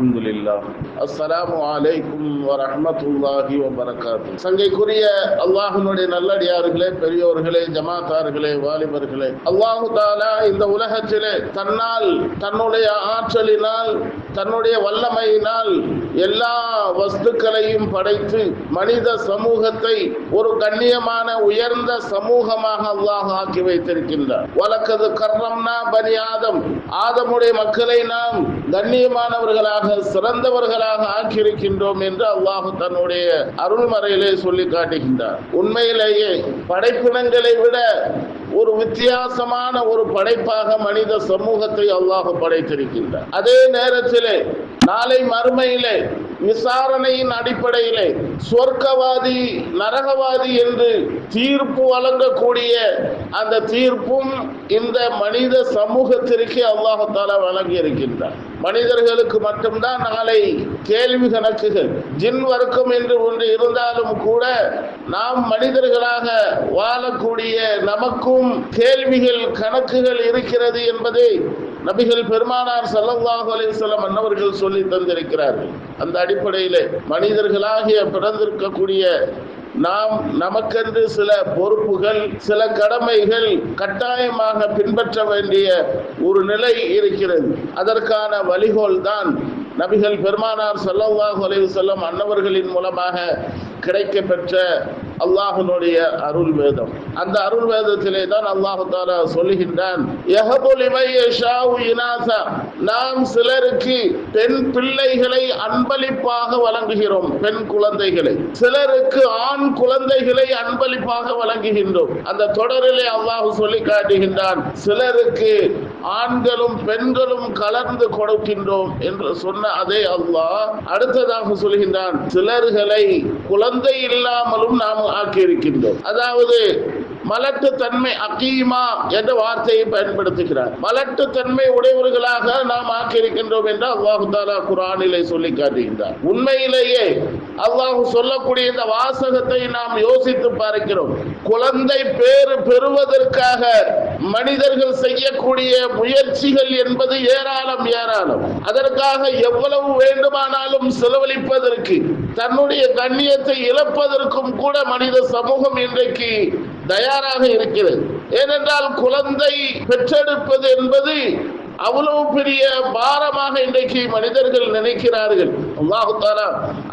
அலமதுல்லா அஸ்லாம் வலைக்கும் வரமத்துல்லாஹி வபரகாத்து சங்கைக்குரிய அல்லாஹனுடைய நல்லடியார்களே பெரியோர்களே ஜமாத்தார்களே வாலிபர்களே அல்லாஹு தாலா இந்த உலகத்திலே தன்னால் தன்னுடைய ஆற்றலினால் தன்னுடைய வல்லமையினால் எல்லா வஸ்துக்களையும் படைத்து மனித சமூகத்தை ஒரு கண்ணியமான உயர்ந்த சமூகமாக அல்லாஹ் ஆக்கி வைத்திருக்கின்றார். வழக்கது கர்ணம்னா பனி ஆதம். ஆதமுடைய மக்களை நாம் கண்ணியமானவர்களாக சிறந்தவர்களாக ஆக்கியிருக்கின்றோம் என்று அல்லாஹ் தன்னுடைய அருள்மறையிலே சொல்லி காட்டுகின்றார். உண்மையிலேயே படைப்பினங்களை விட ஒரு வித்தியாசமான ஒரு படைப்பாக மனித சமூகத்தை அல்லாஹ் படைத்திருக்கின்றார் அதே நேரத்திலே நாளை மறுமையிலே விசாரணையின் அடிப்படையிலே சொர்க்கவாதி நரகவாதி என்று தீர்ப்பு வழங்கக்கூடிய அந்த தீர்ப்பும் இந்த மனித சமூகத்திற்கு அல்லாஹால வழங்கி இருக்கின்றார் மனிதர்களுக்கு மட்டும்தான் நாளை கேள்வி கணக்குகள் ஜின் வர்க்கம் என்று ஒன்று இருந்தாலும் கூட நாம் மனிதர்களாக வாழக்கூடிய நமக்கும் கேள்விகள் கணக்குகள் இருக்கிறது என்பதை நபிகள் பெருமானார் சல்லல்லாஹு அலைஹிஸ்ஸலாம் அன்னவர்கள் சொல்லி தந்திருக்கிறார்கள். அந்த அடிப்படையிலே மனிதர்களாகிய பிறந்திருக்கக்கூடிய நாம் நமக்கென்று சில பொறுப்புகள் சில கடமைகள் கட்டாயமாக பின்பற்ற வேண்டிய ஒரு நிலை இருக்கிறது. அதற்கான வழிகோல் தான் நபிகள் பெருமானார் சல்லல்லாஹு அலைஹி செல்லும் அன்னவர்களின் மூலமாக கிடைக்க பெற்ற அல்லாஹனுடைய அருள் வேதம். அந்த அருள் வேதத்திலே தான் அல்லாஹு தாரா சொல்லுகின்றான் நாம் சிலருக்கு பெண் பிள்ளைகளை அன்பளிப்பாக வழங்குகிறோம் பெண் குழந்தைகளை. சிலருக்கு ஆண் குழந்தைகளை அன்பளிப்பாக வழங்குகின்றோம். அந்த தொடரிலே அல்லாஹு சொல்லி காட்டுகின்றான் சிலருக்கு ஆண்களும் பெண்களும் கலந்து கொடுக்கின்றோம் என்று சொன்ன அதே அல்லாஹ் அடுத்ததாக சொல்கின்றான் சிலர்களை குழந்தை இல்லாமலும் நாம் ஆக்கியிருக்கின்றோம். அதாவது மலட்டு தன்மை அகீமா என்ற வார்த்தையை பயன்படுத்துகிறார். மலட்டு தன்மை உடையவர்களாக நாம் ஆக்கியிருக்கின்றோம் என்று அல்லாஹு தாலா குரானிலே சொல்லி காட்டுகின்றார். உண்மையிலேயே அல்லாஹு சொல்லக்கூடிய இந்த வாசகத்தை நாம் யோசித்து பார்க்கிறோம். குழந்தை பேறு பெறுவதற்காக மனிதர்கள் செய்யக்கூடிய முயற்சிகள் என்பது ஏராளம் ஏராளம். அதற்காக எவ்வளவு வேண்டுமானாலும் செலவழிப்பதற்கு தன்னுடைய கண்ணியத்தை இழப்பதற்கும் கூட மனித சமூகம் இன்றைக்கு தயாராக இருக்கிறது. ஏனென்றால் குழந்தை பெற்றெடுப்பது என்பது அவ்வளவு பெரிய பாரமாக இன்றைக்கு மனிதர்கள் நினைக்கிறார்கள். அல்லாஹு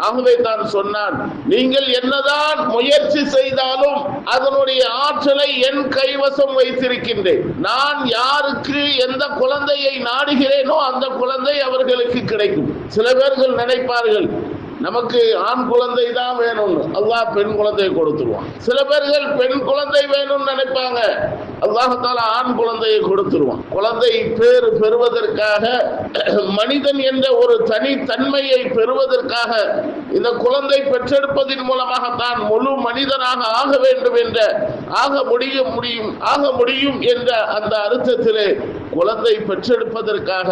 ஆகவே தான் சொன்னான் நீங்கள் என்னதான் முயற்சி செய்தாலும் அதனுடைய ஆற்றலை என் கைவசம் வைத்திருக்கின்றேன். நான் யாருக்கு எந்த குழந்தையை நாடுகிறேனோ அந்த குழந்தை அவர்களுக்கு கிடைக்கும். சில பேர்கள் நினைப்பார்கள் நமக்கு ஆண் குழந்தை தான் வேணும்னு. அல்லாஹ் பெண் குழந்தையை கொடுத்துருவான். சில பேர்கள் பெண் குழந்தை வேணும்னு நினைப்பாங்க. அல்லாஹால ஆண் குழந்தையை கொடுத்துருவான். குழந்தை பேர் பெறுவதற்காக மனிதன் என்ற ஒரு தனித்தன்மையை பெறுவதற்காக இந்த குழந்தை பெற்றெடுப்பதன் மூலமாக தான் முழு மனிதனாக ஆக வேண்டும் என்ற ஆக முடிய முடியும் ஆக முடியும் என்ற அந்த அர்த்தத்திலே குழந்தை பெற்றெடுப்பதற்காக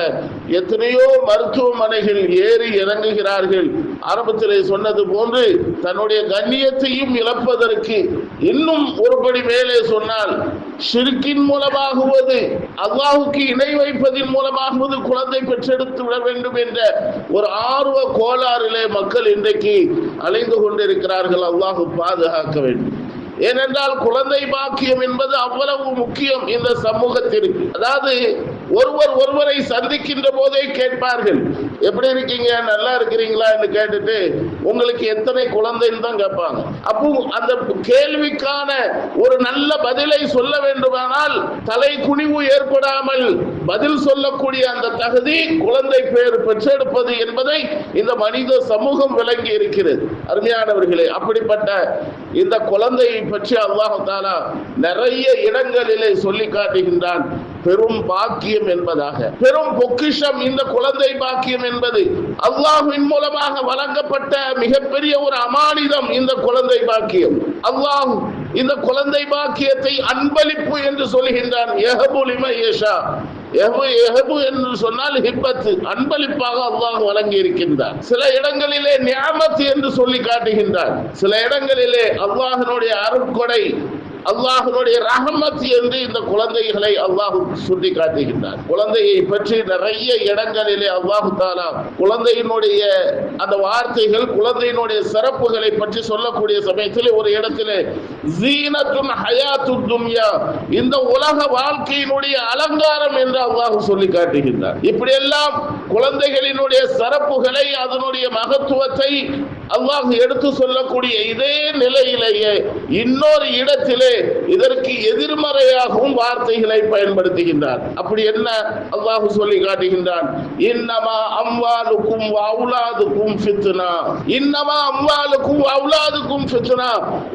எத்தனையோ மருத்துவமனைகள் ஏறி இறங்குகிறார்கள். ஆரம்பத்திலே சொன்னது போன்று தன்னுடைய கண்ணியத்தையும் இழப்பதற்கு இன்னும் ஒருபடி மேலே சொன்னால் ஷிர்கின் மூலமாகுவது அல்லாஹுக்கு இணை வைப்பதின் மூலமாகுவது குழந்தை பெற்றெடுத்து விட வேண்டும் என்ற ஒரு ஆர்வ கோளாறிலே மக்கள் இன்றைக்கு அலைந்து கொண்டிருக்கிறார்கள். அல்லாஹு பாதுகாக்க வேண்டும். ஏனென்றால் குழந்தை பாக்கியம் என்பது அவ்வளவு முக்கியம் இந்த சமூகத்திற்கு. அதாவது ஒருவர் ஒருவரை சந்திக்கின்ற போதே கேட்பார்கள். எப்படி இருக்கீங்க? நல்லா இருக்கிறீங்களா? என்று கேட்டுட்டு உங்களுக்கு எத்தனை குழந்தைன்னு தான் கேட்பாங்க. அப்போ அந்த கேள்விக்கான ஒரு நல்ல பதிலை சொல்ல வேண்டுமானால் தலை குனிவு ஏற்படாமல் பதில் சொல்லக்கூடிய அந்த தகுதி குழந்தை பேர் பெற்றெடுப்பது என்பதை இந்த மனித சமூகம் விளங்கி இருக்கிறது. அருமையானவர்களே அப்படிப்பட்ட இந்த குழந்தையை பற்றி அல்லாஹாலா நிறைய இடங்களிலே சொல்லி காட்டுகின்றான். பெரும் பாக்கியம் என்பதாக பெரும் பொக்கிஷம் இந்த குழந்தை பாக்கியம் என்பது அல்லாஹின் மூலமாக வழங்கப்பட்ட மிகப்பெரிய ஒரு அமானிதம் இந்த குழந்தை பாக்கியம். அல்லாஹ் இந்த குழந்தை பாக்கியத்தை அன்பளிப்பு என்று சொல்கின்றான். எஹபுலிம ஏஷா எஹபு என்று சொன்னால் ஹிப்பத்து அன்பளிப்பாக அல்லாஹ் வழங்கி இருக்கின்றார் சில இடங்களிலே நியாமத்து என்று சொல்லி காட்டுகின்றார் சில இடங்களிலே அல்லாஹனுடைய அருட்கொடை அல்லாஹனுடைய ரஹமத் என்று இந்த குழந்தைகளை அல்லாஹு சுட்டி காட்டுகின்றார் குழந்தையை பற்றி நிறைய இடங்களிலே அல்லாஹு தாலா குழந்தையினுடைய அந்த வார்த்தைகள் குழந்தையினுடைய சிறப்புகளை பற்றி சொல்லக்கூடிய சமயத்தில் ஒரு இடத்திலே ஜீனத்துன் ஹயாத்து துன்யா இந்த உலக வாழ்க்கையினுடைய அலங்காரம் என்று அல்லாஹு சொல்லி காட்டுகின்றார் இப்படியெல்லாம் குழந்தைகளினுடைய சிறப்புகளை அதனுடைய மகத்துவத்தை அல்லாஹ் எடுத்து சொல்லக்கூடிய இதே நிலையிலேயே இன்னொரு இடத்திலே இதற்கு எதிர்மறையாகவும் வார்த்தைகளை பயன்படுத்துகின்றார். அப்படி என்ன அல்லாஹு சொல்லி காட்டுகின்றான்? இன்னமா அம்வாலுக்கும் அவுலாதுக்கும் ஃபித்னா. இன்னமா அம்வாலுக்கும் அவுலாதுக்கும் ஃபித்னா.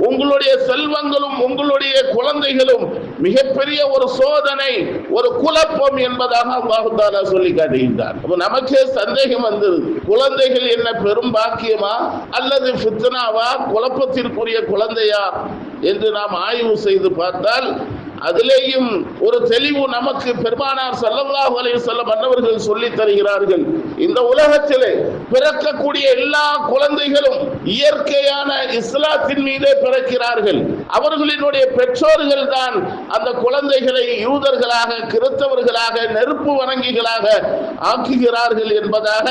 உங்களுடைய செல்வங்களும் உங்களுடைய குழந்தைகளும் மிகப்பெரிய ஒரு சோதனை ஒரு குழப்பம் என்பதாக அல்லாஹு தாலா சொல்லி காட்டுகின்றார் அப்ப நமக்கே சந்தேகம் வந்தது. குழந்தைகள் என்ன பெரும் பாக்கியமா? அல்லது ஃபித்னாவா? குழப்பத்திற்குரிய குழந்தையா? என்று நாம் ஆய்வு செய்து பார்த்தால் அதிலேயும் ஒரு தெளிவு நமக்கு பெருமானார் ஸல்லல்லாஹு அலைஹி வஸல்லம் அன்னவர்கள் சொல்லி தருகிறார்கள். இந்த உலகத்திலே பிறக்கக்கூடிய எல்லா குழந்தைகளும் இயற்கையான இஸ்லாத்தின் மீதே பிறக்கிறார்கள். அவர்களினுடைய பெற்றோர்கள் தான் அந்த குழந்தைகளை யூதர்களாக கிறிஸ்தவர்களாக நெருப்பு வணங்கிகளாக ஆக்குகிறார்கள் என்பதாக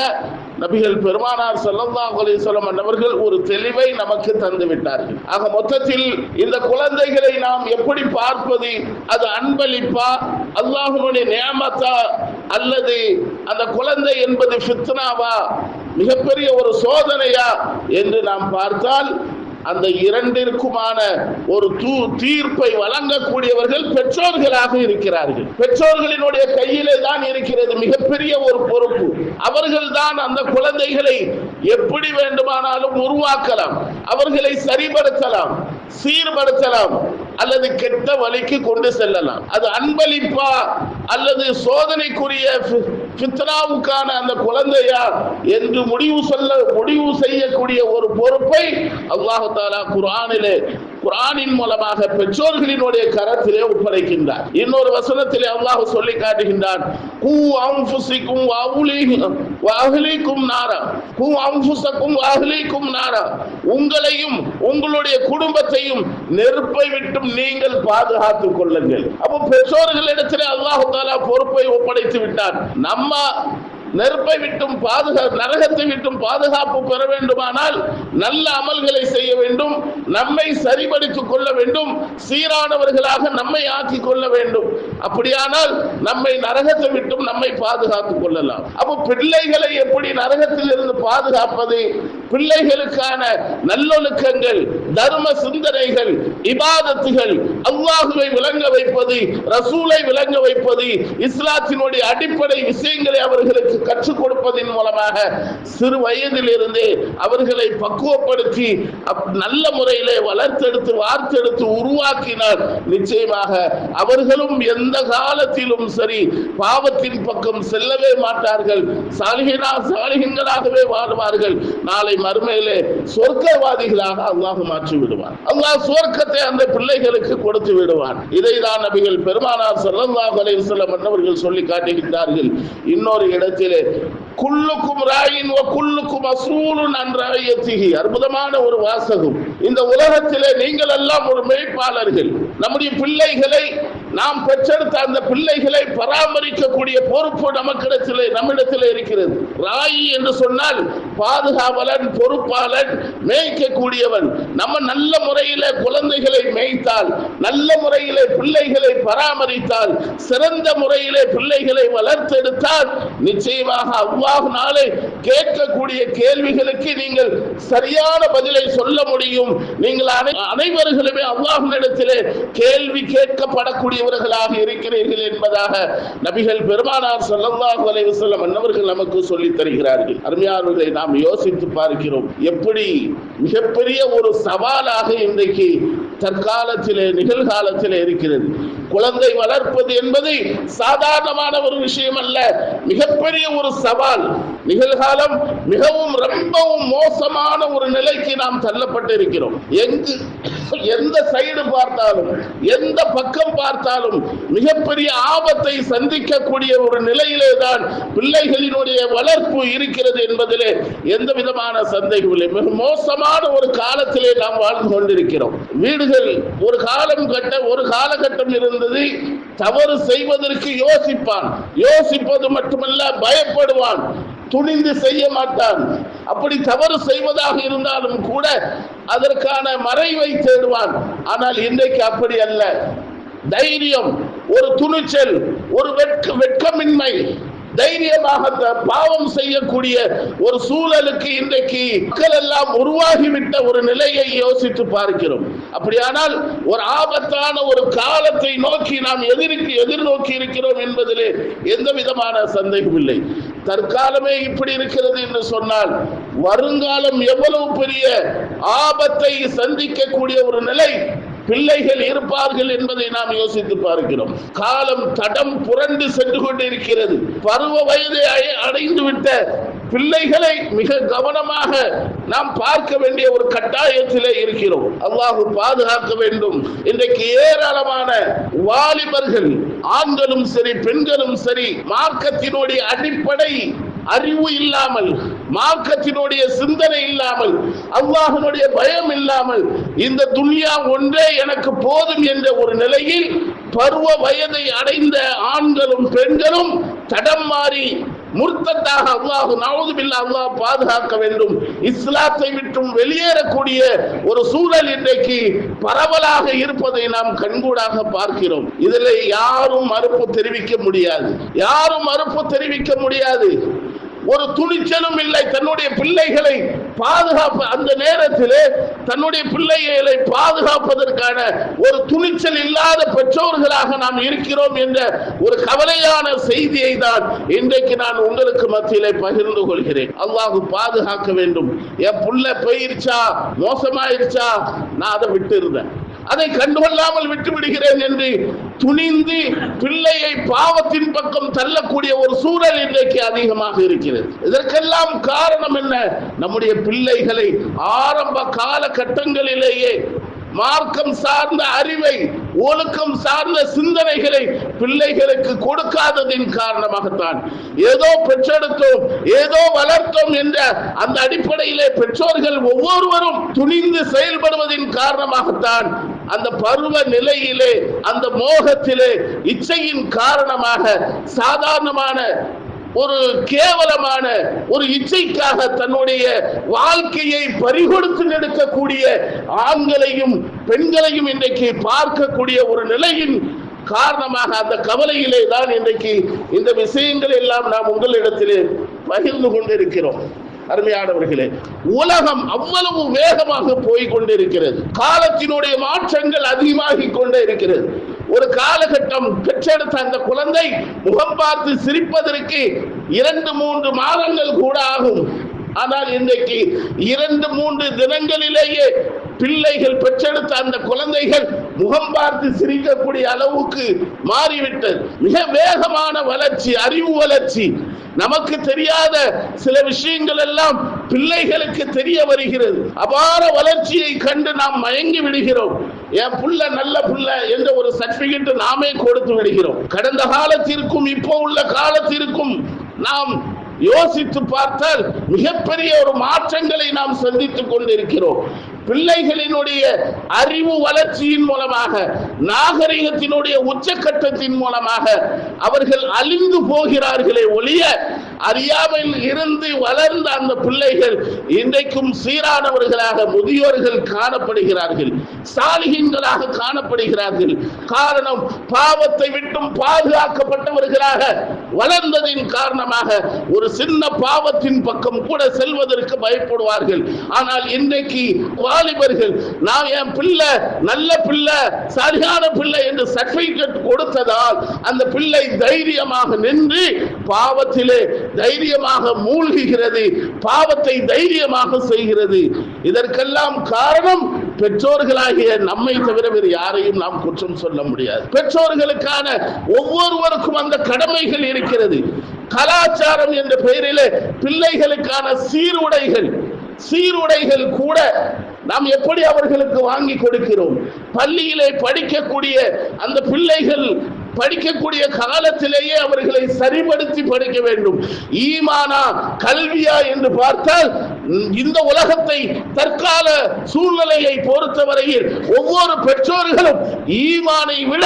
நபிகள் பெருமானார் செல்லந்தாம் அலைஹி வஸல்லம் ஒரு தெளிவை நமக்கு தந்து விட்டார்கள். ஆக மொத்தத்தில் இந்த குழந்தைகளை நாம் எப்படி பார்ப்பது? அது அன்பளிப்பா? அல்லாஹ்வுடைய நியமத்தா? அல்லது அந்த குழந்தை என்பது ஃபித்னாவா? மிகப்பெரிய ஒரு சோதனையா? என்று நாம் பார்த்தால் அந்த இரண்டிற்குமான ஒரு தூ தீர்ப்பை வழங்கக்கூடியவர்கள் பெற்றோர்களாக இருக்கிறார்கள். பெற்றோர்களினுடைய கையிலே தான் இருக்கிறது மிகப்பெரிய ஒரு பொறுப்பு. அவர்கள் தான் அந்த குழந்தைகளை எப்படி வேண்டுமானாலும் உருவாக்கலாம். அவர்களை சரிபடுத்தலாம் சீர்படுத்தலாம். அல்லது கெட்ட வழிக்கு கொண்டு செல்லலாம். அது அன்பளிப்பா அல்லது சோதனைக்குரிய ஃபி- ஃபித்னாவுக்கான அந்த குழந்தையா என்று முடிவு சொல்ல முடிவு செய்யக்கூடிய ஒரு பொறுப்பை அல்லாஹு தாலா குரானின் மூலமாக பெற்றோர்களினுடைய கரத்திலே ஒப்படைக்கின்றார். இன்னொரு வசனத்திலே அல்லாஹ் சொல்லி காட்டுகின்றான். கூ அன்ஃபுசிக்கும் வஅஹ்லீக்கும் நாரா. கூ அன்ஃபுசக்கும் நாரா. உங்களையும் உங்களுடைய குடும்பத்தையும் நெருப்பை விட்டும் நீங்கள் பாதுகாத்துக் கொள்ளுங்கள். அப்போ பெற்றோர்களிடத்திலே அல்லாஹ் தாலா பொறுப்பை ஒப்படைத்து விட்டார் நம்ம நெருப்பை விட்டும் பாதுகா நரகத்தை விட்டும் பாதுகாப்பு பெற வேண்டுமானால் நல்ல அமல்களை செய்ய வேண்டும். நம்மை சரிபடுத்திக் கொள்ள வேண்டும். சீரானவர்களாக நம்மை ஆக்கிக் கொள்ள வேண்டும். அப்படியானால் நம்மை நரகத்தை விட்டும் நம்மை பாதுகாத்துக் கொள்ளலாம். அப்போ பிள்ளைகளை எப்படி நரகத்தில் இருந்து பாதுகாப்பது? பிள்ளைகளுக்கான நல்லொழுக்கங்கள் தர்ம சிந்தனைகள் இபாதத்துகள் அல்லாஹுவை விளங்க வைப்பது ரசூலை விளங்க வைப்பது இஸ்லாத்தினுடைய அடிப்படை விஷயங்களை அவர்களுக்கு கற்றுக் கொடுப்பதன் மூலமாக சிறு வயதில் இருந்தே அவர்களை பக்குவப்படுத்தி நல்ல முறையிலே வளர்த்தெடுத்து வார்த்தெடுத்து உருவாக்கினார் நிச்சயமாக அவர்களும் எந்த காலத்திலும் சரி பாவத்தின் பக்கம் செல்லவே மாட்டார்கள். சாலிகினா சாலிகங்களாகவே வாழ்வார்கள். நாளை மறுமையிலே சொர்க்கவாதிகளாக அல்லாஹ் மாற்றி விடுவான். அல்லாஹ் சொர்க்கத்தை அந்த பிள்ளைகளுக்கு கொடுத்து விடுவான். இதைதான் நபிகள் பெருமானார் ஸல்லல்லாஹு அலைஹி வஸல்லம் அவர்கள் சொல்லி காட்டுகின்றார்கள். இன்னொரு இடத்தில் குல்லுக்கும் ராயின் குல்லுக்கும் அசூலுன் அன் ரஅயத்திஹி அற்புதமான ஒரு வாசகம். இந்த உலகத்திலே நீங்கள் எல்லாம் ஒரு மேய்ப்பாளர்கள். நம்முடைய பிள்ளைகளை நாம் பெற்றெடுத்த அந்த பிள்ளைகளை பராமரிக்கக்கூடிய பொறுப்பு நமக்கிடத்திலே நம்மிடத்தில் இருக்கிறது. ராயி என்று சொன்னால் பாதுகாவலன் பொறுப்பாளன் மேய்க்கக்கூடியவன். நம்ம நல்ல முறையில குழந்தைகளை மேய்த்தால் நல்ல முறையில பிள்ளைகளை பராமரித்தால் சிறந்த முறையிலே பிள்ளைகளை வளர்த்தெடுத்தால் நிச்சயமாக அவ்வாறு நாளை கேட்கக்கூடிய கேள்விகளுக்கு நீங்கள் சரியான பதிலை சொல்ல முடியும். நீங்கள் அனை- அனைவர்களுமே இடத்திலே கேள்வி கேட்கப்படக்கூடிய உடையவர்களாக இருக்கிறீர்கள் என்பதாக நபிகள் பெருமானார் ஸல்லல்லாஹு அலைஹி வஸல்லம் அன்னவர்கள் நமக்கு சொல்லித் தருகிறார்கள். அருமையானவர்களை நாம் யோசித்து பார்க்கிறோம் எப்படி மிகப்பெரிய ஒரு சவாலாக இன்றைக்கு தற்காலத்திலே நிகழ்காலத்திலே இருக்கிறது. குழந்தை வளர்ப்பது என்பது சாதாரணமான ஒரு விஷயம் அல்ல. மிகப்பெரிய ஒரு சவால். நிகழ்காலம் மிகவும் ரொம்பவும் மோசமான ஒரு நிலைக்கு நாம் தள்ளப்பட்டு இருக்கிறோம் எங்கு எந்த சைடு பார்த்தாலும் எந்த பக்கம் பார்த்தாலும் மிகப்பெரிய ஆபத்தை சந்திக்கக்கூடிய ஒரு நிலையிலே தான் பிள்ளைகளினுடைய வளர்ப்பு இருக்கிறது என்பதிலே எந்த விதமான சந்தேகம் இல்லை. மிக மோசமான ஒரு காலத்திலே நாம் வாழ்ந்து கொண்டிருக்கிறோம். வீடுகள் ஒரு காலம் கட்ட ஒரு காலகட்டம் இருந்தது தவறு செய்வதற்கு யோசிப்பான். யோசிப்பது மட்டுமல்ல பயப்படுவான். துணிந்து செய்ய மாட்டான். அப்படி தவறு செய்வதாக இருந்தாலும் கூட அதற்கான மறைவை தேடுவான். ஆனால் இன்றைக்கு அப்படி அல்ல. தைரியம் ஒரு துணிச்சல் ஒரு வெட்க வெட்கமின்மை தைரியமாக பாவம் செய்யக்கூடிய ஒரு சூழலுக்கு இன்றைக்கு மக்கள் எல்லாம் உருவாகிவிட்ட ஒரு நிலையை யோசித்து பார்க்கிறோம். அப்படியானால் ஒரு ஆபத்தான ஒரு காலத்தை நோக்கி நாம் எதிர்க்கு எதிர்நோக்கி இருக்கிறோம் என்பதிலே எந்த விதமான சந்தேகம் இல்லை. தற்காலமே இப்படி இருக்கிறது என்று சொன்னால் வருங்காலம் எவ்வளவு பெரிய ஆபத்தை சந்திக்கக்கூடிய ஒரு நிலை பிள்ளைகள் இருப்பார்கள் என்பதை நாம் யோசித்து பார்க்கிறோம். காலம் தடம் புரண்டு சென்று கொண்டிருக்கிறது. பருவ வயதை அடைந்து விட்ட பிள்ளைகளை மிக கவனமாக நாம் பார்க்க வேண்டிய ஒரு கட்டாயத்திலே இருக்கிறோம். அல்லாஹு பாதுகாக்க வேண்டும். இன்றைக்கு ஏராளமான வாலிபர்கள் ஆண்களும் சரி பெண்களும் சரி மார்க்கத்தினுடைய அடிப்படை அறிவு இல்லாமல் மார்க்கத்தினுடைய சிந்தனை இல்லாமல் அல்லாஹனுடைய பயம் இல்லாமல் இந்த துன்யா ஒன்றே எனக்கு போதும் என்ற ஒரு நிலையில் பருவ வயதை அடைந்த ஆண்களும் பெண்களும் தடம் மாறி முர்த்தத்தாக அல்லாஹு நவுதுபில்லா அல்லாஹ் பாதுகாக்க வேண்டும். இஸ்லாத்தை விட்டும் வெளியேறக்கூடிய ஒரு சூழல் இன்றைக்கு பரவலாக இருப்பதை நாம் கண்கூடாக பார்க்கிறோம். இதில் யாரும் மறுப்பு தெரிவிக்க முடியாது. யாரும் மறுப்பு தெரிவிக்க முடியாது. ஒரு துணிச்சலும் இல்லை. தன்னுடைய பிள்ளைகளை பாதுகாப்பு அந்த நேரத்திலே தன்னுடைய பிள்ளைகளை பாதுகாப்பதற்கான ஒரு துணிச்சல் இல்லாத பெற்றோர்களாக நாம் இருக்கிறோம் என்ற ஒரு கவலையான செய்தியை தான் இன்றைக்கு நான் உங்களுக்கு மத்தியிலே பகிர்ந்து கொள்கிறேன். அல்லாஹு பாதுகாக்க வேண்டும். என் புள்ள போயிருச்சா? மோசமாயிருச்சா? நான் அதை விட்டு இருந்தேன் அதை கண்டுகொள்ளாமல் விட்டு விடுகிறேன் என்று துணிந்து பிள்ளையை பாவத்தின் பக்கம் தள்ளக்கூடிய ஒரு சூழல் இன்றைக்கு அதிகமாக இருக்கிறது. இதற்கெல்லாம் காரணம் என்ன? நம்முடைய பிள்ளைகளை ஆரம்ப காலகட்டங்களிலேயே மார்க்கம் சார்ந்த அறிவை ஒழுக்கம் சார்ந்த சிந்தனைகளை பிள்ளைகளுக்கு கொடுக்காததின் காரணமாகத்தான். ஏதோ பெற்றெடுத்தோம் ஏதோ வளர்த்தோம் என்ற அந்த அடிப்படையிலே பெற்றோர்கள் ஒவ்வொருவரும் துணிந்து செயல்படுவதின் காரணமாகத்தான் அந்த பருவ நிலையிலே அந்த மோகத்திலே இச்சையின் காரணமாக சாதாரணமான ஒரு கேவலமான ஒரு இச்சைக்காக தன்னுடைய வாழ்க்கையை பறிகொடுத்து எடுக்கக்கூடிய ஆண்களையும் பெண்களையும் இன்றைக்கு பார்க்கக்கூடிய ஒரு நிலையின் காரணமாக அந்த கவலையிலே தான் இன்றைக்கு இந்த விஷயங்கள் எல்லாம் நாம் உங்களிடத்திலே பகிர்ந்து கொண்டிருக்கிறோம். அருமையானவர்களே உலகம் அவ்வளவு வேகமாக போய் கொண்டிருக்கிறது காலத்தினுடைய மாற்றங்கள் அதிகமாகி கொண்டே இருக்கிறது. ஒரு காலகட்டம் பெற்றெடுத்த அந்த குழந்தை முகம் பார்த்து சிரிப்பதற்கு இரண்டு மூன்று மாதங்கள் கூட ஆகும். ஆனால் இன்றைக்கு இரண்டு மூன்று தினங்களிலேயே பிள்ளைகள் பெற்றெடுத்த அந்த குழந்தைகள் முகம் பார்த்து சிரிக்கக்கூடிய அளவுக்கு மாறிவிட்டது. மிக வேகமான வளர்ச்சி அறிவு வளர்ச்சி. நமக்கு தெரியாத சில விஷயங்கள் எல்லாம் பிள்ளைகளுக்கு தெரிய வருகிறது. அபார வளர்ச்சியை கண்டு நாம் மயங்கி விடுகிறோம். என் புள்ள நல்ல புள்ள என்ற ஒரு சர்டிபிகேட் நாமே கொடுத்து விடுகிறோம். கடந்த காலத்திற்கும் இப்போ உள்ள காலத்திற்கும் நாம் யோசித்து பார்த்தால் மிகப்பெரிய ஒரு மாற்றங்களை நாம் சந்தித்துக் கொண்டிருக்கிறோம். பிள்ளைகளினுடைய அறிவு வளர்ச்சியின் மூலமாக நாகரிகத்தினுடைய உச்சக்கட்டத்தின் மூலமாக அவர்கள் அழிந்து போகிறார்களே ஒழிய அறியாமையில் இருந்து வளர்ந்த அந்த பிள்ளைகள் இன்றைக்கும் சீரானவர்களாக முதியோர்கள் காணப்படுகிறார்கள் சாலிகங்களாக காணப்படுகிறார்கள். காரணம் பாவத்தை விட்டும் பாதுகாக்கப்பட்டவர்களாக வளர்ந்ததின் காரணமாக ஒரு சின்ன பாவத்தின் பக்கம் கூட செல்வதற்கு பயப்படுவார்கள். ஆனால் இன்றைக்கு வாலிபர்கள் நான் என் பிள்ளை நல்ல பிள்ளை சரியான பிள்ளை என்று சர்டிபிகேட் கொடுத்ததால் அந்த பிள்ளை தைரியமாக நின்று பாவத்திலே தைரியமாக மூழ்குகிறது பாவத்தை தைரியமாக செய்கிறது. இதற்கெல்லாம் காரணம் பெற்றோர்களாகிய நம்மை தவிர வேறு யாரையும் நாம் குற்றம் சொல்ல முடியாது. பெற்றோர்களுக்கான ஒவ்வொருவருக்கும் அந்த கடமைகள் இருக்கிறது. கலாச்சாரம் என்ற பெயரிலே பிள்ளைகளுக்கான சீருடைகள் சீருடைகள் கூட நாம் எப்படி அவர்களுக்கு வாங்கி கொடுக்கிறோம்? பள்ளியிலே படிக்கக்கூடிய அந்த பிள்ளைகள் படிக்கக்கூடிய காலத்திலேயே அவர்களை சரிபடுத்தி படிக்க வேண்டும். ஈமானா கல்வியா என்று பார்த்தால் இந்த உலகத்தை தற்கால சூழ்நிலையை பொறுத்தவரையில் ஒவ்வொரு பெற்றோர்களும் ஈமானை விட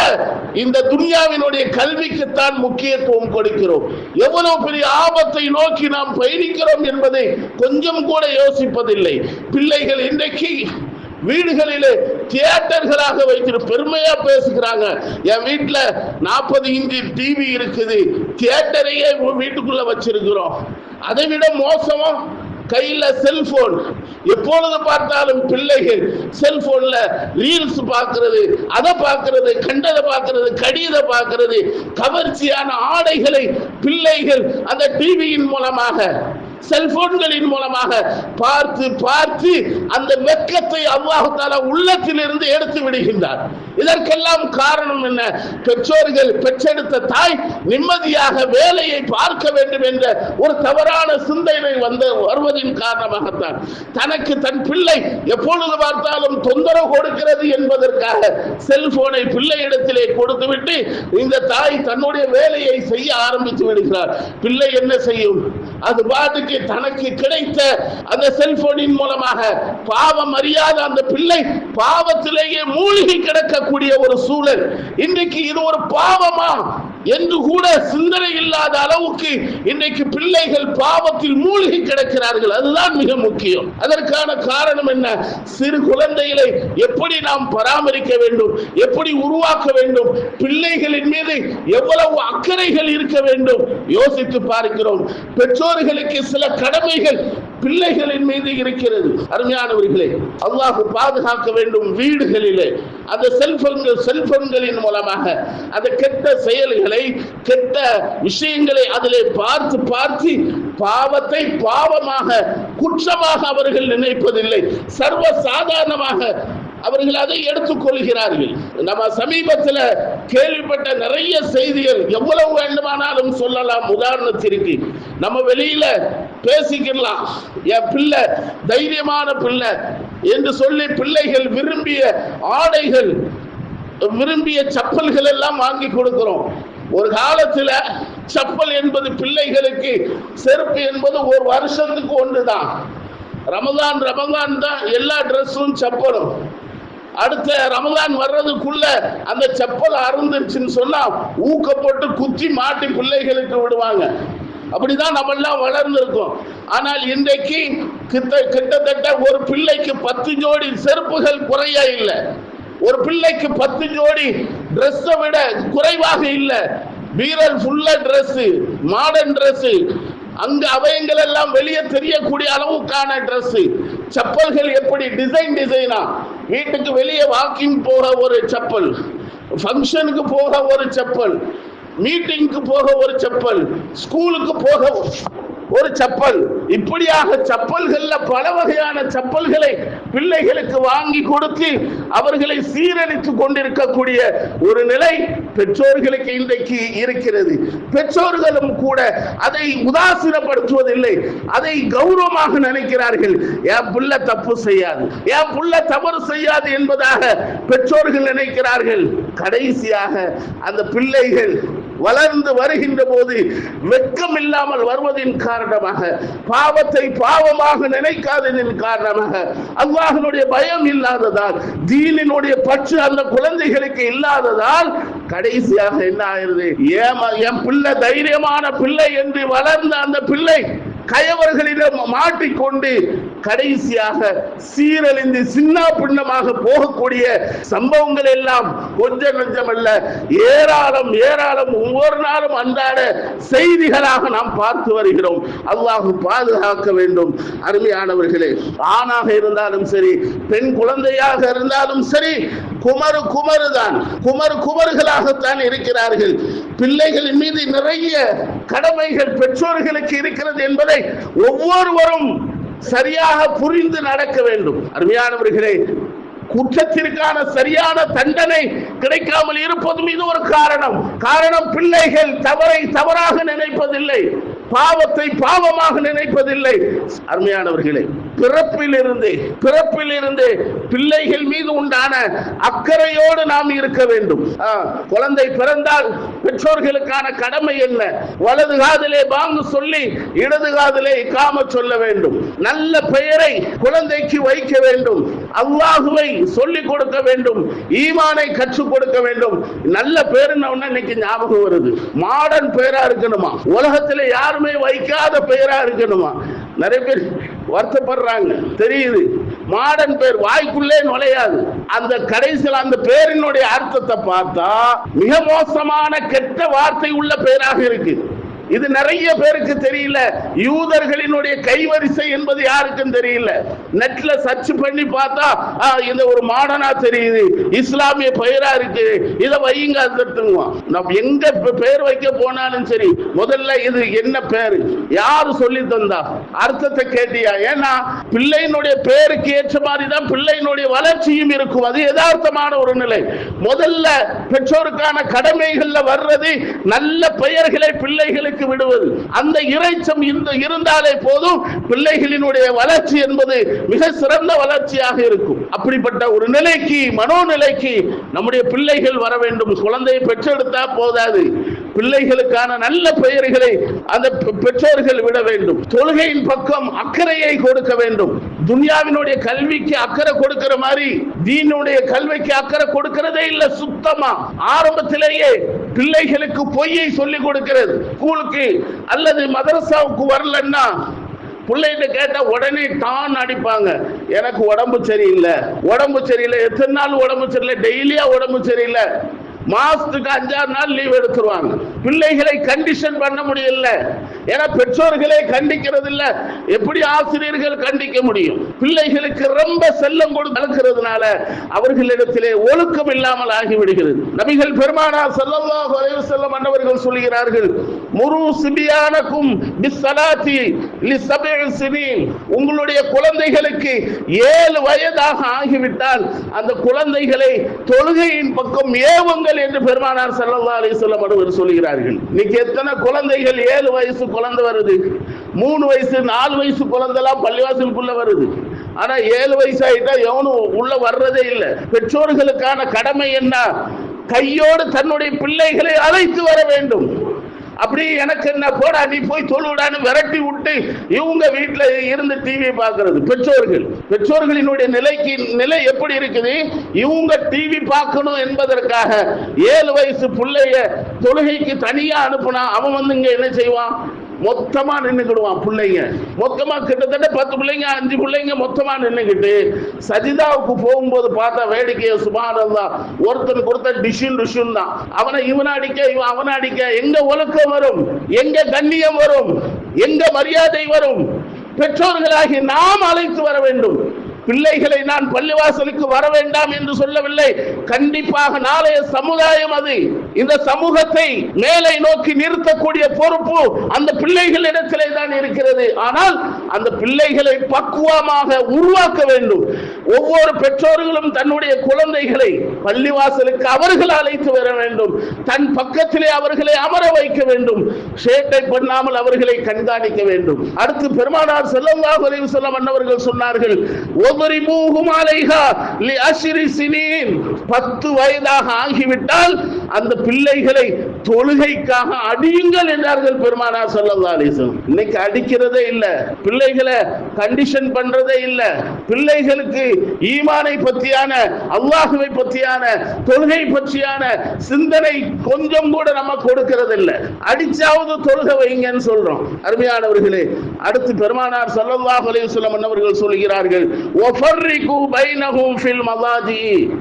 இந்த துன்யாவினுடைய கல்விக்குத்தான் முக்கியத்துவம் கொடுக்கிறோம். எவ்வளவு பெரிய ஆபத்தை நோக்கி நாம் பயணிக்கிறோம் என்பதை கொஞ்சம் கூட யோசிப்பதில்லை. பிள்ளைகள் இன்றைக்கு வீடுகளிலே தியேட்டர்களாக வைக்கிற பெருமையா பேசுகிறாங்க. என் வீட்டில் நாற்பது இன்ச்சு டிவி இருக்குது. தியேட்டரையே வீட்டுக்குள்ள வச்சிருக்கிறோம். அதை விட மோசமா கையில செல்போன். எப்பொழுது பார்த்தாலும் பிள்ளைகள் செல்போன்ல ரீல்ஸ் பார்க்கிறது அதை பார்க்கிறது கண்டதை பார்க்கிறது கடிதை பார்க்கிறது கவர்ச்சியான ஆடைகளை பிள்ளைகள் அந்த டிவியின் மூலமாக செல்போன்களின் மூலமாக பார்த்து பார்த்து அந்த வெக்கத்தை அல்லாஹால உள்ளத்திலிருந்து எடுத்து விடுகின்றார். இதற்கெல்லாம் காரணம் என்ன? பெற்றோர்கள் பெற்றெடுத்த தாய் நிம்மதியாக வேலையை பார்க்க வேண்டும் என்ற ஒரு தவறான சிந்தனை வந்து வருவதின் காரணமாகத்தான். தனக்கு தன் பிள்ளை எப்பொழுது பார்த்தாலும் தொந்தரவு கொடுக்கிறது என்பதற்காக செல்போனை பிள்ளையிடத்திலே கொடுத்துவிட்டு இந்த தாய் தன்னுடைய வேலையை செய்ய ஆரம்பித்து விடுகிறார். பிள்ளை என்ன செய்யும்? அது பாட்டுக்கு தனக்கு கிடைத்த அந்த செல்போனின் மூலமாக பாவம் அறியாத அந்த பிள்ளை பாவத்திலேயே மூழ்கி கிடக்கக்கூடிய ஒரு சூழல். இன்றைக்கு இது ஒரு பாவமா? என்று கூட சிந்தனை இல்லாத அளவுக்கு இன்றைக்கு பிள்ளைகள் பாவத்தில் மூழ்கி கிடக்கிறார்கள். அதுதான் மிக முக்கியம். அதற்கான காரணம் என்ன? சிறு குழந்தைகளை எப்படி நாம் பராமரிக்க வேண்டும்? எப்படி உருவாக்க வேண்டும்? பிள்ளைகளின் மீது எவ்வளவு அக்கறைகள் இருக்க வேண்டும்? யோசித்து பார்க்கிறோம். பெற்றோர்களுக்கு சில கடமைகள் பிள்ளைகளின் மீது இருக்கிறது. அருமையானவர்களே அல்லாஹ் பாதுகாக்க வேண்டும் வீடுகளிலே. அந்த செல்போன்கள் செல்போன்களின் மூலமாக. அந்த கெட்ட செயல்களை கெட்ட விஷயங்களை அதிலே பார்த்து பார்த்து பாவத்தை பாவமாக குற்றமாக அவர்கள் நினைப்பதில்லை. சர்வ சாதாரணமாக அவர்கள் அதை எடுத்துக் கொள்கிறார்கள் நம்ம சமீபத்தில் கேள்விப்பட்ட நிறைய செய்திகள் எவ்வளவு வேண்டுமானாலும் சொல்லலாம். உதாரணத்திற்கு நம்ம வெளியில பேசிக்கலாம். என் பிள்ளை தைரியமான பிள்ளை என்று சொல்லி பிள்ளைகள் விரும்பிய ஆடைகள் விரும்பிய சப்பல்கள் எல்லாம் வாங்கி கொடுக்கிறோம். ஒரு காலத்துல சப்பல் என்பது பிள்ளைகளுக்கு செருப்பு என்பது ஒரு வருஷத்துக்கு ஒன்றுதான். ரமதான் ரமதான் தான் எல்லா ட்ரெஸ்ஸும் சப்பலும். அடுத்த ரமதான் வர்றதுக்குள்ள அந்த செப்பல் அருந்துருச்சுன்னு சொன்னா ஊக்கப்பட்டு குத்தி மாட்டி பிள்ளைகளுக்கு விடுவாங்க. அப்படிதான் நம்ம எல்லாம் வளர்ந்துருக்கோம். ஆனால் இன்றைக்கு கிட்ட கிட்டத்தட்ட ஒரு பிள்ளைக்கு பத்து ஜோடி செருப்புகள் குறைய இல்லை. ஒரு பிள்ளைக்கு பத்து ஜோடி ட்ரெஸ்ஸை விட குறைவாக இல்லை. வீரர் ஃபுல்லா ட்ரெஸ் மாடர்ன் ட்ரெஸ் அங்க அவயங்கள் எல்லாம் வெளியே தெரியக்கூடிய அளவுக்கான ட்ரெஸ் செப்பல்கள் எப்படி டிசைன் டிசைனா வீட்டுக்கு வெளியே வாக்கிங் போக ஒரு செப்பல். ஃபங்க்ஷனுக்கு போக ஒரு செப்பல். மீட்டிங்க்கு போக ஒரு செப்பல். ஸ்கூலுக்கு போக ஒரு செப்பல். இப்படியாக செப்பல்கள்ல பல வகையான செப்பல்களை பிள்ளைகளுக்கு வாங்கி கொடுத்து அவர்களை சீரழித்து கொண்டிருக்கக்கூடிய ஒரு நிலை பெற்றோர்களுக்கு இன்றைக்கு இருக்கிறது. பெற்றோர்களும் கூட அதை உதாசீனப்படுத்துவதில்லை. அதை கௌரவமாக நினைக்கிறார்கள். என் புள்ள தப்பு செய்யாது. என் புள்ள தவறு செய்யாது என்பதாக பெற்றோர்கள் நினைக்கிறார்கள். கடைசியாக அந்த பிள்ளைகள் வளர்ந்து வருகின்ற போது வெட்கம் இல்லாமல் வருவதின் காரணமாக பாவத்தை பாவமாக நினைக்காததின் காரணமாக அல்லாஹனுடைய பயம் இல்லாததால் தீனினுடைய பற்று அந்த குழந்தைகளுக்கு இல்லாததால் கடைசியாக என்ன ஆயிருது ஏமா என் பிள்ளை தைரியமான பிள்ளை என்று வளர்ந்த அந்த பிள்ளை கயவர்களிடம் மாட்டிக்கொண்டு கடைசியாக சீரழிந்து சின்ன பின்னமாக போகக்கூடிய சம்பவங்கள் எல்லாம் கொஞ்சம் அல்ல ஏராளம் ஏராளம் ஒவ்வொரு நாளும் அன்றாட செய்திகளாக நாம் பார்த்து வருகிறோம். அல்லாஹ் பாதுகாக்க வேண்டும். அருமையானவர்களே ஆணாக இருந்தாலும் சரி பெண் குழந்தையாக இருந்தாலும் சரி குமரு குமரு தான் குமரு குமர்களாகத்தான் இருக்கிறார்கள். பிள்ளைகளின் மீது நிறைய கடமைகள் பெற்றோர்களுக்கு இருக்கிறது என்பதை ஒவ்வொருவரும் சரியாக புரிந்து நடக்க வேண்டும். அருமையானவர்களே குற்றத்திற்கான சரியான தண்டனை கிடைக்காமல் இருப்பதும் இது ஒரு காரணம். காரணம் பிள்ளைகள் தவறை தவறாக நினைப்பதில்லை. பாவத்தை பாவமாக நினைப்பதில்லை. அருமையானவர்களே பிறப்பிலிருந்து பிறப்பிலிருந்து பிள்ளைகள் மீது உண்டான அக்கறையோடு நாம் இருக்க வேண்டும். குழந்தை பிறந்தால் பெற்றோர்களுக்கான கடமை என்ன? வலது காதிலே பாங்கு சொல்லி இடது காதிலே காம சொல்ல வேண்டும். நல்ல பெயரை குழந்தைக்கு வைக்க வேண்டும். அல்லாஹுவை சொல்லிக் கொடுக்க வேண்டும். ஈமானை கற்றுக் கொடுக்க வேண்டும். நல்ல பேருன்னு இன்னைக்கு ஞாபகம் வருது. மாடர்ன் பேரா இருக்கணுமா? உலகத்துல யாருமே வைக்காத பெயரா இருக்கணுமா? நிறைய பேர் வருத்தப்படுறாங்க. தெரியுது. மாடர்ன் பேர் வாய்க்குள்ளே நுழையாது. அந்த கடைசியில் அந்த பேரினுடைய அர்த்தத்தை பார்த்தா மிக மோசமான கெட்ட வார்த்தை உள்ள பெயராக இருக்கு. இது நிறைய பேருக்கு தெரியல. யூதர்களினுடைய கைவரிசை என்பது யாருக்கும் தெரியல. நெட்ல சர்ச் பண்ணி பார்த்தா இந்த ஒரு மாடனா தெரியுது. இஸ்லாமிய பெயரா இருக்கு. இதை வையுங்க அதுட்டுங்குவோம் நம்ம எங்க பெயர் வைக்க போனாலும் சரி முதல்ல இது என்ன பேரு? யாரு சொல்லி தந்தா? அர்த்தத்தை கேட்டியா? ஏன்னா பிள்ளையினுடைய பேருக்கு ஏற்ற மாதிரி தான் பிள்ளையினுடைய வளர்ச்சியும் இருக்கும். அது யதார்த்தமான ஒரு நிலை. முதல்ல பெற்றோருக்கான கடமைகள்ல வர்றது நல்ல பெயர்களை பிள்ளைகளுக்கு விடுவது. அந்த இறைச்சம் இருந்தாலே போதும். பிள்ளைகளினுடைய வளர்ச்சி என்பது மிக சிறந்த வளர்ச்சியாக இருக்கும். அப்படிப்பட்ட ஒரு நிலைக்கு மனோநிலைக்கு நம்முடைய பிள்ளைகள் வர வேண்டும். குழந்தையை பெற்றெடுத்தா போதாது. பிள்ளைகளுக்கான நல்ல பெயர்களை அந்த பெற்றோர்கள் விட வேண்டும். தொழுகையின் பக்கம் அக்கறையை கொடுக்க வேண்டும். துனியாவினுடைய கல்விக்கு அக்கறை கொடுக்கிற மாதிரி தீனுடைய கல்விக்கு அக்கறை கொடுக்கிறதே இல்ல சுத்தமா. ஆரம்பத்திலேயே பிள்ளைகளுக்கு பொய்யை சொல்லி கொடுக்கிறது. ஸ்கூலுக்கு அல்லது மதரசாவுக்கு வரலன்னா பிள்ளைகிட்ட கேட்டா உடனே டான் அடிப்பாங்க. எனக்கு உடம்பு சரியில்லை. உடம்பு சரியில்லை. எத்தனை நாள் உடம்பு சரியில்லை? டெய்லியா உடம்பு சரியில்லை. மாசத்துக்கு அஞ்சாறு நாள் லீவ் எடுத்துருவாங்க. பிள்ளைகளை கண்டிஷன் பண்ண முடியல. ஏன்னா பெற்றோர்களே கண்டிக்கிறது இல்ல எப்படி ஆசிரியர்கள் கண்டிக்க முடியும்? பிள்ளைகளுக்கு ரொம்ப செல்லம் கொடுத்து அவர்களிடத்திலே ஒழுக்கம் இல்லாமல் ஆகிவிடுகிறது. நபிகள் பெருமானா ஸல்லல்லாஹு குறைவு செல்ல அன்னவர்கள் சொல்கிறார்கள் முரு சிபியானக்கும் உங்களுடைய குழந்தைகளுக்கு ஏழு வயதாக ஆகிவிட்டால் அந்த குழந்தைகளை தொழுகையின் பக்கம் ஏவுங்கள் என்று பெருமானார் செல்லல்லா அலி வஸல்லம் அன்னவர்கள் சொல்கிறார்கள் இன்னைக்கு எத்தனை குழந்தைகள் ஏழு வயசு குழந்தை வருது. மூணு வயசு நாலு வயசு குழந்தைலாம் பள்ளிவாசலுக்குள்ள வருது. ஆனா ஏழு வயசு ஆயிட்டா எவனும் உள்ள வர்றதே இல்லை. பெற்றோர்களுக்கான கடமை என்ன? கையோடு தன்னுடைய பிள்ளைகளை அழைத்து வர வேண்டும். அப்படி எனக்கு என்ன போடா நீ போய் தொழுவிடான்னு விரட்டி விட்டு இவங்க வீட்டில் இருந்து டிவி பார்க்கறது. பெற்றோர்கள் பெற்றோர்களினுடைய நிலைக்கு நிலை எப்படி இருக்குது? இவங்க டிவி பார்க்கணும் என்பதற்காக ஏழு வயசு பிள்ளைய தொழுகைக்கு தனியாக அனுப்புனா அவன் வந்து இங்கே என்ன செய்வான்? மொத்தமா நின்றுக்கிடுவான் பிள்ளைங்க. மொத்தமா கிட்டத்தட்ட பத்து பிள்ளைங்க அஞ்சு பிள்ளைங்க மொத்தமா நின்னுக்கிட்டு சஜிதாவுக்கு போகும்போது பார்த்தா வேடிக்கையை சுமாரதான் ஒருத்தன் கொடுத்த டிஷுன் டிஷுன் தான். அவனை இவனை அடிக்க இவன் அவனை அடிக்க. எங்க ஒழுக்கம் வரும்? எங்க கண்ணியம் வரும்? எங்க மரியாதை வரும்? பெற்றோர்களாகி நாம் அழைத்து வர வேண்டும். பிள்ளைகளை நான் பள்ளிவாசலுக்கு வர வேண்டாம் என்று சொல்லவில்லை. கண்டிப்பாக நாளைய சமுதாயம் அது. இந்த சமூகத்தை மேலே நோக்கி நிறுத்தக்கூடிய பொறுப்பு அந்த பிள்ளைகளிடத்திலே தான் இருக்கிறது. ஆனால் அந்த பிள்ளைகளை பக்குவமாக உருவாக்க வேண்டும். ஒவ்வொரு பெற்றோர்களும் தன்னுடைய குழந்தைகளை பள்ளிவாசலுக்கு அவர்கள் அழைத்து வர வேண்டும். தன் பக்கத்திலே அவர்களை அமர வைக்க வேண்டும். சேட்டை பண்ணாமல் அவர்களை கண்காணிக்க வேண்டும். அடுத்து பெருமானார் ஸல்லல்லாஹு அலைஹி வஸல்லம் அன்னவர்கள் சொன்னார்கள் ஒதுரிமூஹும் அலைஹா லி சினீன் பத்து வயதாக ஆகிவிட்டால் அந்த பிள்ளைகளை தொழுகைக்காக அடியுங்கள் என்றார்கள் பெருமானார் ஸல்லல்லாஹு அலைஹி வஸல்லம். இன்னைக்கு அடிக்கிறதே இல்ல பிள்ளைகளை கண்டிஷன் பண்றதே இல்ல பிள்ளைகளுக்கு ஈமானை பற்றியான அல்லாஹுவை பற்றியான தொழுகை பற்றியான சிந்தனை கொஞ்சம் கூட நம்ம கொடுக்கிறது இல்ல அடிச்சாவது தொழுக வைங்கன்னு சொல்றோம். அருமையானவர்களே அடுத்து பெருமானார் ஸல்லல்லாஹு அலைஹி வஸல்லம் அன்னவர்கள் சொல்கிறார்கள்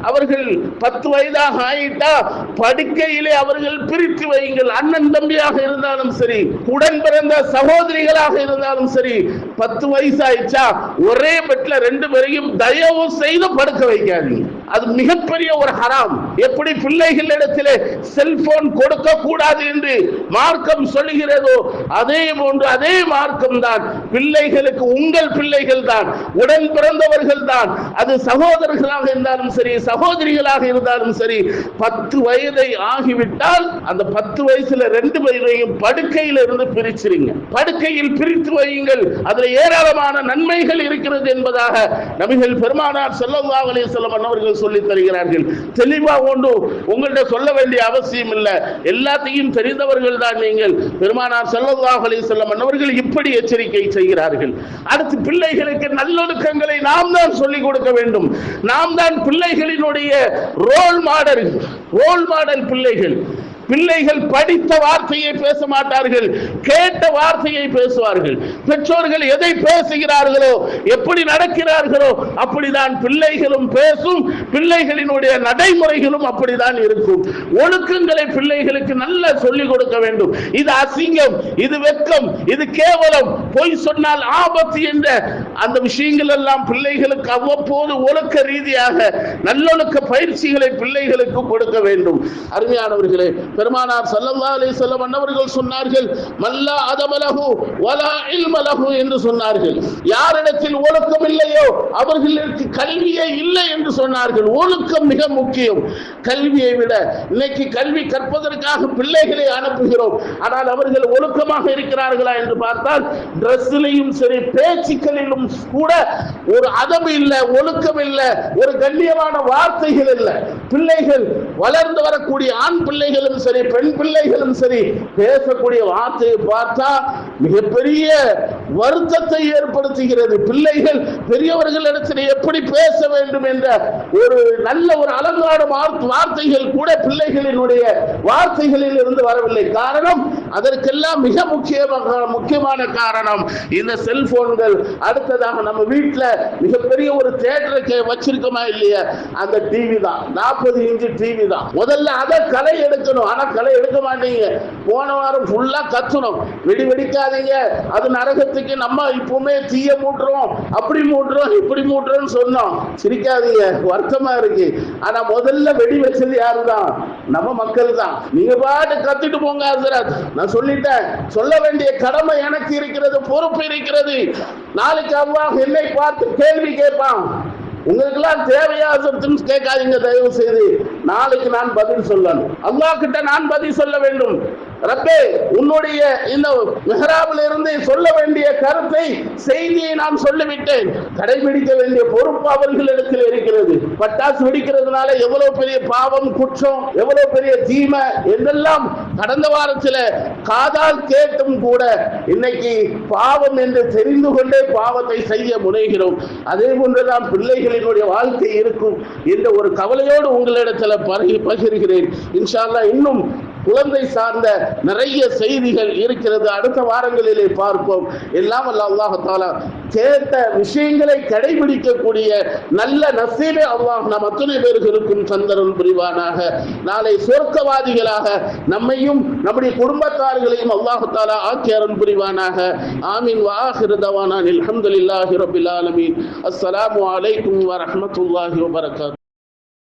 அவர்கள் பத்து வயதாக ஆயிட்டா படுக்கையிலே அவர்கள் பிரித்து வையுங்கள். அண்ணன் தம்பியாக இருந்தாலும் சரி உடன் பிறந்த சகோதரிகளாக இருந்தாலும் சரி பத்து வயசு ஆயிடுச்சா ஒரே பெட்ல ரெண்டு பேரையும் தயவு செய்து படுக்க வைக்காதீங்க. அது மிகப்பெரிய ஒரு ஹராம். எப்படி பிள்ளைகளிடத்திலே செல்போன் கொடுக்க கூடாது என்று மார்க்கம் சொல்லுகிறதோ அதே போன்று அதே மார்க்கம் தான் பிள்ளைகளுக்கு உங்கள் பிள்ளைகள் தான் உடன் பிறந்தவர்கள் தான் அது சகோதரர்களாக இருந்தாலும் சரி சகோதரிகளாக இருந்தாலும் சரி பத்து வயதை ஆகிவிட்டால் அந்த பத்து வயசுல ரெண்டு பேரையும் படுக்கையில இருந்து பிரிச்சிருங்க. படுக்கையில் பிரித்து வையுங்கள். அதுல ஏராளமான நன்மைகள் இருக்கிறது என்பதாக நபிகள் பெருமானார் ஸல்லல்லாஹு அலைஹி வஸல்லம் அவர்கள் சொல்லி தருகிறார்கள். தெளிவா ஒன்று உங்கள்கிட்ட சொல்ல வேண்டிய அவசியம் இல்லை. எல்லாத்தையும் தெரிந்தவர்கள் தான் நீங்கள். பெருமானார் ஸல்லல்லாஹு அலைஹி வஸல்லம் அவர்கள் இப்படி எச்சரிக்கை செய்கிறார்கள். அடுத்து பிள்ளைகளுக்கு நல்லொழுக்கங்களை நாம் தான் சொல்லிக் கொடுக்க வேண்டும். நாம் தான் பிள்ளைகளினுடைய ரோல் மாடல் ரோல் மாடல் பிள்ளைகள். பிள்ளைகள் படித்த வார்த்தையை பேச மாட்டார்கள் கேட்ட வார்த்தையை பேசுவார்கள். பெற்றோர்கள் எதை பேசுகிறார்களோ எப்படி நடக்கிறார்களோ அப்படிதான் பிள்ளைகளும் பேசும் பிள்ளைகளினுடைய நடைமுறைகளும் அப்படிதான் இருக்கும். ஒழுக்கங்களை பிள்ளைகளுக்கு நல்ல சொல்லிக் கொடுக்க வேண்டும். இது அசிங்கம் இது வெட்கம் இது கேவலம். பொய் சொன்னால் ஆபத்து என்ற அந்த விஷயங்கள் எல்லாம் பிள்ளைகளுக்கு அவ்வப்போது ஒழுக்க ரீதியாக நல்லொழுக்க பயிற்சிகளை பிள்ளைகளுக்கு கொடுக்க வேண்டும். அருமையானவர்களே பெருமானார் சல்லல்லா அலி செல்லம் அன்னவர்கள் சொன்னார்கள் மல்லா அதமலகு வலா இல்மலகு என்று சொன்னார்கள். யாரிடத்தில் ஒழுக்கம் இல்லையோ அவர்களுக்கு கல்வியே இல்லை என்று சொன்னார்கள். ஒழுக்கம் மிக முக்கியம். கல்வியை விட இன்னைக்கு கல்வி கற்பதற்காக பிள்ளைகளை அனுப்புகிறோம். ஆனால் அவர்கள் ஒழுக்கமாக இருக்கிறார்களா என்று பார்த்தால் டிரெஸ்ஸிலையும் சரி பேச்சுக்களிலும் கூட ஒரு அதம் இல்லை ஒழுக்கம் இல்லை ஒரு கண்ணியமான வார்த்தைகள் இல்லை. பிள்ளைகள் வளர்ந்து வரக்கூடிய ஆண் பிள்ளைகளும் சரி பெண் பிள்ளைகளும் சரி பேசக்கூடிய வார்த்தையை பார்த்தா மிகப்பெரிய வருத்தத்தை ஏற்படுத்துகிறது. பிள்ளைகள் பெரியவர்களிடத்தில் எப்படி பேச வேண்டும் என்ற ஒரு நல்ல ஒரு அலங்கார வார்த்தைகள் கூட பிள்ளைகளினுடைய வார்த்தைகளில் இருந்து வரவில்லை. காரணம் அதற்கெல்லாம் மிக முக்கியமாக முக்கியமான காரணம் இந்த செல்போன்கள். அடுத்ததாக நம்ம வீட்டில் மிகப்பெரிய ஒரு தேட்டருக்கு வச்சிருக்கோமா இல்லையா? அந்த டிவி தான். நாற்பது இன்ச்சு டிவி தான். முதல்ல அதை களை எடுக்கணும். ஆனா களை எடுக்க மாட்டீங்க. போன வாரம் ஃபுல்லா கத்தணும் வெடி வெடிக்காதீங்க. அது நரகத்துக்கு நம்ம இப்பவுமே தீய மூட்டுறோம். அப்படி மூட்டுறோம் இப்படி மூட்டுறோம்னு சொன்னோம். சிரிக்காதீங்க. வருத்தமா இருக்கு. ஆனா முதல்ல வெடி வச்சது யாரு தான் நம்ம மக்கள் தான் நீங்க பாட்டு கத்திட்டு போங்க ஹசரத். நான் சொல்லிட்டேன். சொல்ல வேண்டிய கடமை எனக்கு இருக்கிறது பொறுப்பு இருக்கிறது. நாளைக்கு அல்லாஹ் என்னை பார்த்து கேள்வி கேட்பான். உங்களுக்கெல்லாம் தேவையா சொத்துன்னு கேட்காதீங்க தயவு செய்து நாளைக்கு நான் பதில் சொல்லணும். அல்லாஹ் கிட்ட நான் பதில் சொல்ல வேண்டும். ரப்பே உன்னுடைய இந்த மெஹராபில் இருந்து சொல்ல வேண்டிய கருத்தை செய்தியை நான் சொல்லிவிட்டேன். கடைபிடிக்க வேண்டிய பொறுப்பு அவர்களிடத்தில் இருக்கிறது. பட்டாசு வெடிக்கிறதுனால எவ்வளவு பெரிய பாவம் குற்றம் எவ்வளவு பெரிய தீமை என்றெல்லாம் கடந்த வாரத்தில் காதால் கேட்டும் கூட இன்னைக்கு பாவம் என்று தெரிந்து கொண்டே பாவத்தை செய்ய முனைகிறோம். அதே போன்றுதான் பிள்ளைகளினுடைய வாழ்க்கை இருக்கும் என்ற ஒரு கவலையோடு உங்களிடத்தில் பகிர்கிறேன். இன்ஷா அல்லாஹ் இன்னும் குழந்தை சார்ந்த நிறைய செய்திகள் இருக்கிறது. அடுத்த வாரங்களிலே பார்ப்போம். எல்லாம் அல்ல அல்லாஹ் தாலா கேட்ட விஷயங்களை கடைபிடிக்கக்கூடிய நல்ல நசீபை அல்லாஹ் நம் அத்தனை பேர்களுக்கும் சந்தரன் புரிவானாக. நாளை சொர்க்கவாதிகளாக நம்மையும் நம்முடைய குடும்பத்தார்களையும் அல்லாஹ் தாலா ஆக்கியரன் புரிவானாக. ஆமீன். வாஹிருதவானான் அலமதுல்லாஹி ரபில் ஆலமீன். அஸ்லாம் அலைக்கும் வரமத்துல்லாஹி வபரகாத்துஹு